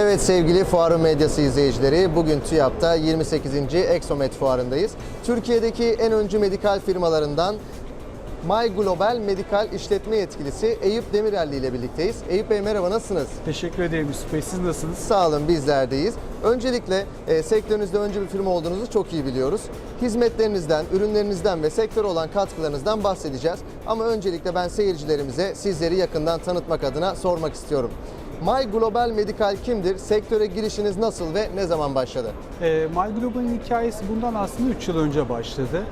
Evet sevgili Fuarı Medyası izleyicileri, bugün TÜYAP'ta 28. Exomet Fuarı'ndayız. Türkiye'deki en öncü medikal firmalarından My Global Medikal İşletme Yetkilisi Eyüp Demirelli ile birlikteyiz. Eyüp Bey merhaba, nasılsınız? Teşekkür ederim Yusuf Bey. Siz nasılsınız? Sağ olun, bizlerdeyiz. Öncelikle e, sektörünüzde öncü bir firma olduğunuzu çok iyi biliyoruz. Hizmetlerinizden, ürünlerinizden ve sektöre olan katkılarınızdan bahsedeceğiz. Ama öncelikle ben seyircilerimize sizleri yakından tanıtmak adına sormak istiyorum. My Global Medikal kimdir? Sektöre girişiniz nasıl ve ne zaman başladı? E, My Global'in hikayesi bundan aslında 3 yıl önce başladı.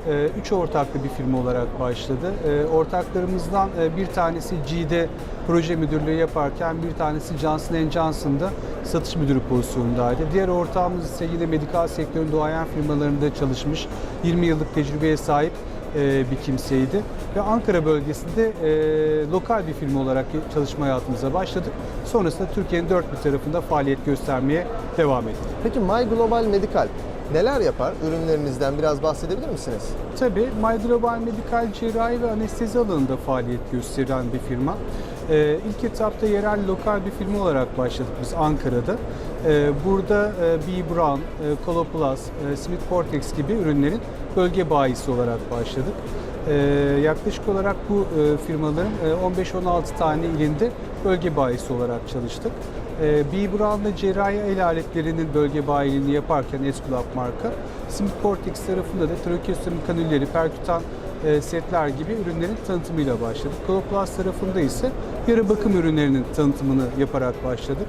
3 ortaklı bir firma olarak başladı. E, ortaklarımızdan e, bir tanesi G'de proje müdürlüğü yaparken bir tanesi Johnson Johnson'da satış müdürü pozisyonundaydı. Diğer ortağımız ise yine medikal sektörün doğayan firmalarında çalışmış, 20 yıllık tecrübeye sahip e, bir kimseydi. Ve Ankara bölgesinde e, lokal bir firma olarak çalışma hayatımıza başladık. Sonrasında Türkiye'nin dört bir tarafında faaliyet göstermeye devam ettik. Peki My Global Medikal neler yapar? Ürünlerinizden biraz bahsedebilir misiniz? Tabii My Global Medikal cerrahi ve anestezi alanında faaliyet gösteren bir firma. Ee, ilk etapta yerel lokal bir firma olarak başladık biz Ankara'da. Ee, burada e, B. Brown, e, Coloplast, e, Smith Cortex gibi ürünlerin bölge bayisi olarak başladık. Ee, yaklaşık olarak bu firmaların e, 15-16 tane ilinde bölge bayisi olarak çalıştık. Ee, B. Brown'da cerrahi el aletlerinin bölge bayiliğini yaparken Esculap marka, Smith Cortex tarafında da trakeostomi kanülleri, perkütan setler gibi ürünlerin tanıtımıyla başladık. Coloplast tarafında ise yarı bakım ürünlerinin tanıtımını yaparak başladık.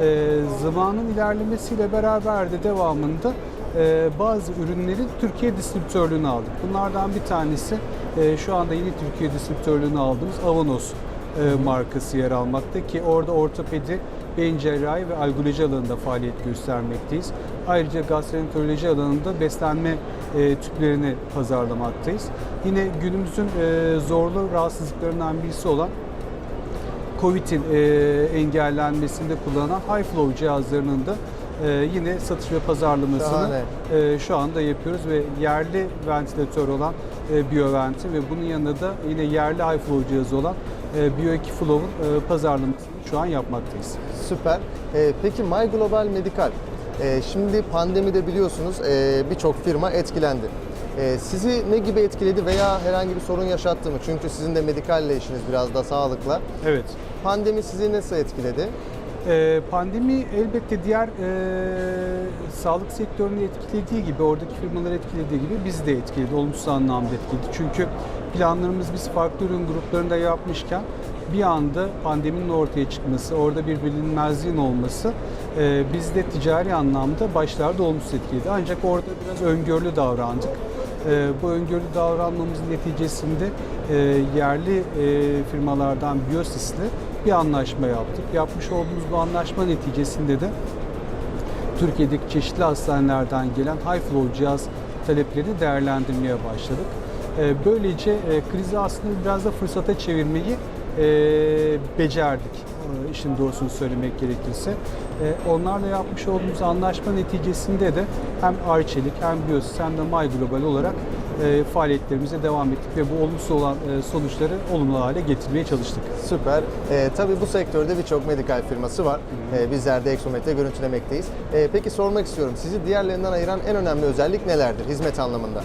E, zamanın ilerlemesiyle beraber de devamında e, bazı ürünlerin Türkiye distribütörlüğünü aldık. Bunlardan bir tanesi e, şu anda yeni Türkiye distribütörlüğünü aldığımız Avanos e, markası yer almakta ki orada ortopedi, beyin cerrahi ve algoloji alanında faaliyet göstermekteyiz. Ayrıca gastroenteroloji alanında beslenme e, tüplerini pazarlamaktayız. Yine günümüzün e, zorlu rahatsızlıklarından birisi olan COVID'in e, engellenmesinde kullanılan high flow cihazlarının da e, yine satış ve pazarlamasını e, şu anda yapıyoruz ve yerli ventilatör olan e, BioVent'i ve bunun yanında da yine yerli high flow cihazı olan e, BioEki Flow'un e, pazarlamasını şu an yapmaktayız. Süper. Ee, peki My Global Medikal, e, şimdi pandemide biliyorsunuz e, birçok firma etkilendi. E, sizi ne gibi etkiledi veya herhangi bir sorun yaşattı mı? Çünkü sizin de medikalle işiniz biraz da sağlıkla. Evet. Pandemi sizi nasıl etkiledi? Ee, Pandemi elbette diğer e, sağlık sektörünü etkilediği gibi, oradaki firmaları etkilediği gibi bizi de etkiledi, olumsuz anlamda etkiledi. Çünkü planlarımız biz farklı ürün gruplarında yapmışken bir anda pandeminin ortaya çıkması, orada bir bilinmezliğin olması e, bizde ticari anlamda başlarda olumsuz etkiledi. Ancak orada biraz öngörülü davrandık. E, bu öngörülü davranmamızın neticesinde e, yerli e, firmalardan Biosis'le bir anlaşma yaptık. Yapmış olduğumuz bu anlaşma neticesinde de Türkiye'deki çeşitli hastanelerden gelen high flow cihaz taleplerini değerlendirmeye başladık. E, Böylece e, krizi aslında biraz da fırsata çevirmeyi e, becerdik. İşin doğrusunu söylemek gerekirse. E, Onlarla yapmış olduğumuz anlaşma neticesinde de hem Arçelik hem Biosis hem de My Global olarak e, faaliyetlerimize devam ettik ve bu olumsuz olan e, sonuçları olumlu hale getirmeye çalıştık. Süper. E, tabii bu sektörde birçok medikal firması var. E, bizler de Exomet'te görüntülemekteyiz. E, peki sormak istiyorum, sizi diğerlerinden ayıran en önemli özellik nelerdir hizmet anlamında?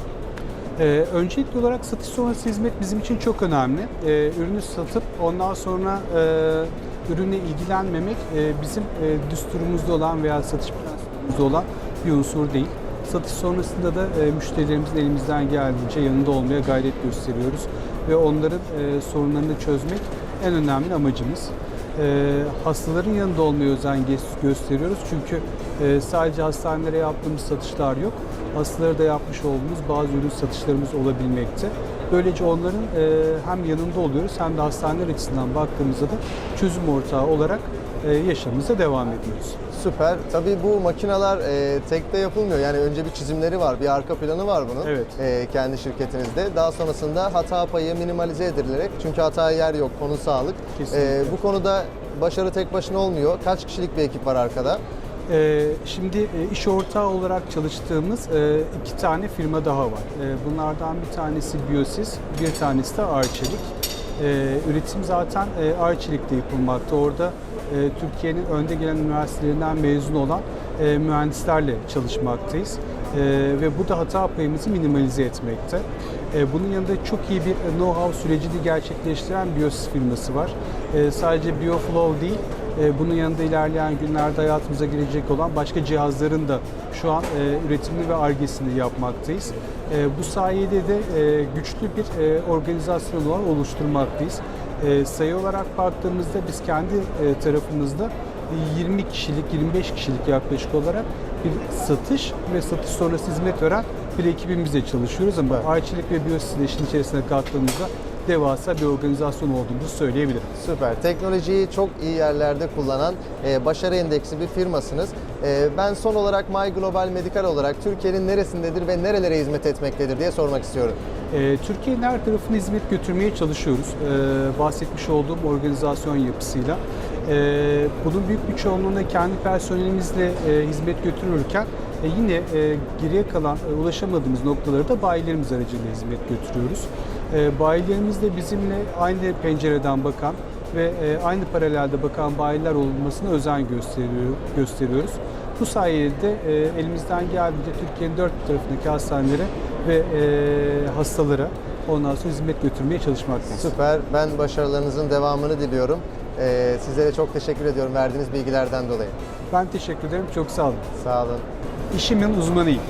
Ee, öncelikli olarak satış sonrası hizmet bizim için çok önemli. Ee, ürünü satıp ondan sonra e, ürünle ilgilenmemek e, bizim e, düsturumuzda olan veya satış prensibimizde olan bir unsur değil. Satış sonrasında da e, müşterilerimizin elimizden geldiğince yanında olmaya gayret gösteriyoruz ve onların e, sorunlarını çözmek en önemli amacımız. E, hastaların yanında olmaya özen gösteriyoruz çünkü e, sadece hastanelere yaptığımız satışlar yok. Hastalara da yapmış olduğumuz bazı ürün satışlarımız olabilmekte. Böylece onların e, hem yanında oluyoruz hem de hastaneler açısından baktığımızda da çözüm ortağı olarak e, yaşamımıza devam ediyoruz. Süper. Tabii bu makineler e, tekte yapılmıyor. Yani önce bir çizimleri var, bir arka planı var bunun. Evet. E, kendi şirketinizde. Daha sonrasında hata payı minimalize edilerek, çünkü hataya yer yok, konu sağlık. Kesinlikle. E, bu konuda başarı tek başına olmuyor. Kaç kişilik bir ekip var arkada? Ee, Şimdi e, iş ortağı olarak çalıştığımız e, iki tane firma daha var. E, Bunlardan bir tanesi Biosis, bir tanesi de Arçelik. Üretim zaten Arçelik'te yapılmakta. Orada Türkiye'nin önde gelen üniversitelerinden mezun olan mühendislerle çalışmaktayız. Ve bu da hata payımızı minimalize etmekte. E, bunun yanında çok iyi bir know-how sürecini gerçekleştiren Biosys firması var. E, sadece BioFlow değil, e, bunun yanında ilerleyen günlerde hayatımıza girecek olan başka cihazların da şu an üretimini ve argesini yapmaktayız. Bu sayede de güçlü bir organizasyon olarak oluşturmaktayız. Sayı olarak baktığımızda biz kendi tarafımızda 20 kişilik, 25 kişilik yaklaşık olarak bir satış ve satış sonrası hizmet veren bir ekibimizle çalışıyoruz ama Ayçilik ve Biyosis'i de işin içerisine kattığımızda devasa bir organizasyon olduğumuzu söyleyebilirim. Süper. Teknolojiyi çok iyi yerlerde kullanan e, başarı endeksi bir firmasınız. E, ben son olarak My Global Medical olarak Türkiye'nin neresindedir ve nerelere hizmet etmektedir diye sormak istiyorum. Ee, Türkiye'nin her tarafına hizmet götürmeye çalışıyoruz. Ee, bahsetmiş olduğum organizasyon yapısıyla. Ee, bunun büyük bir çoğunluğuna kendi personelimizle e, hizmet götürürken e, yine e, geriye kalan e, ulaşamadığımız noktaları da bayilerimiz aracılığıyla hizmet götürüyoruz. E, bayilerimiz de bizimle aynı pencereden bakan ve e, aynı paralelde bakan bayiler olmasına özen gösteriyor, gösteriyoruz. Bu sayede e, elimizden geldiğince Türkiye'nin dört tarafındaki hastanelere ve e, hastalara ondan sonra hizmet götürmeye çalışmaktayız. Süper. Ben başarılarınızın devamını diliyorum. E, sizlere çok teşekkür ediyorum verdiğiniz bilgilerden dolayı. Ben teşekkür ederim. Çok sağ olun. Sağ olun. İşimin uzmanıyım.